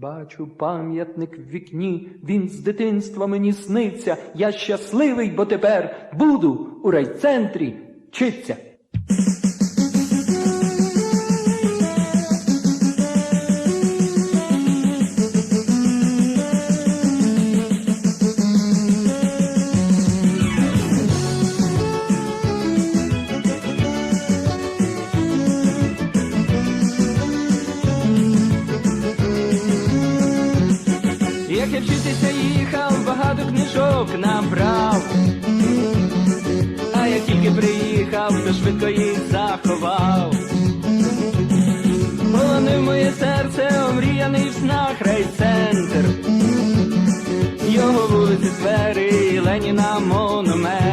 Бачу пам'ятник в вікні, він з дитинства мені сниться. Я щасливий, бо тепер буду у райцентрі вчиться. я вчитися їхав, багато книжок набрав, а як тільки приїхав, то швидко їх заховав. Полонив моє серце, омріяний в снах райцентр, його вулиці, двері, Леніна монумент.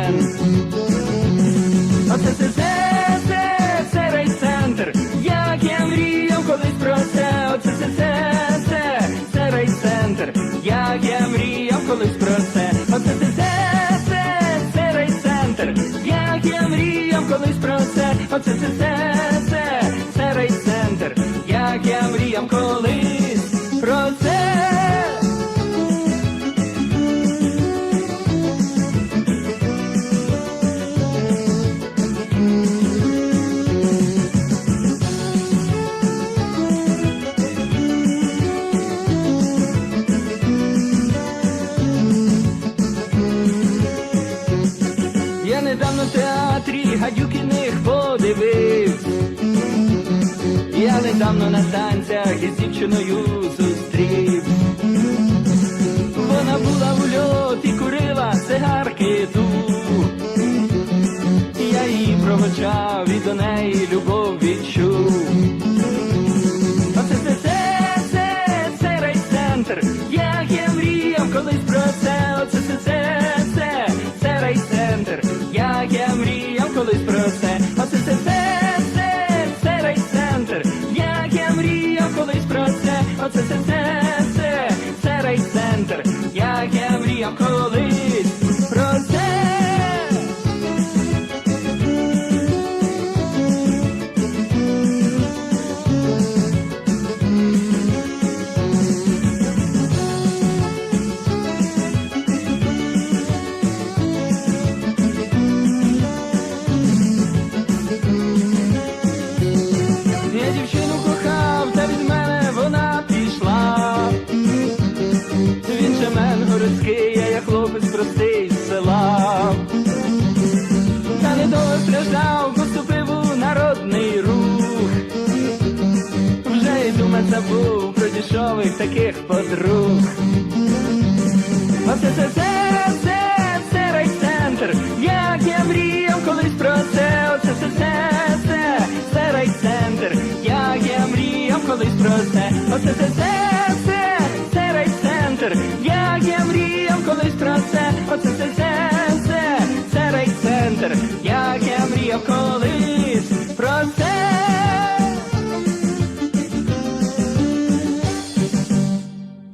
кінотеатрі гадюкиних подивив. Я недавно на танцях із дівчиною. I'm curling. саме забув про дішових таких подруг. Оце це це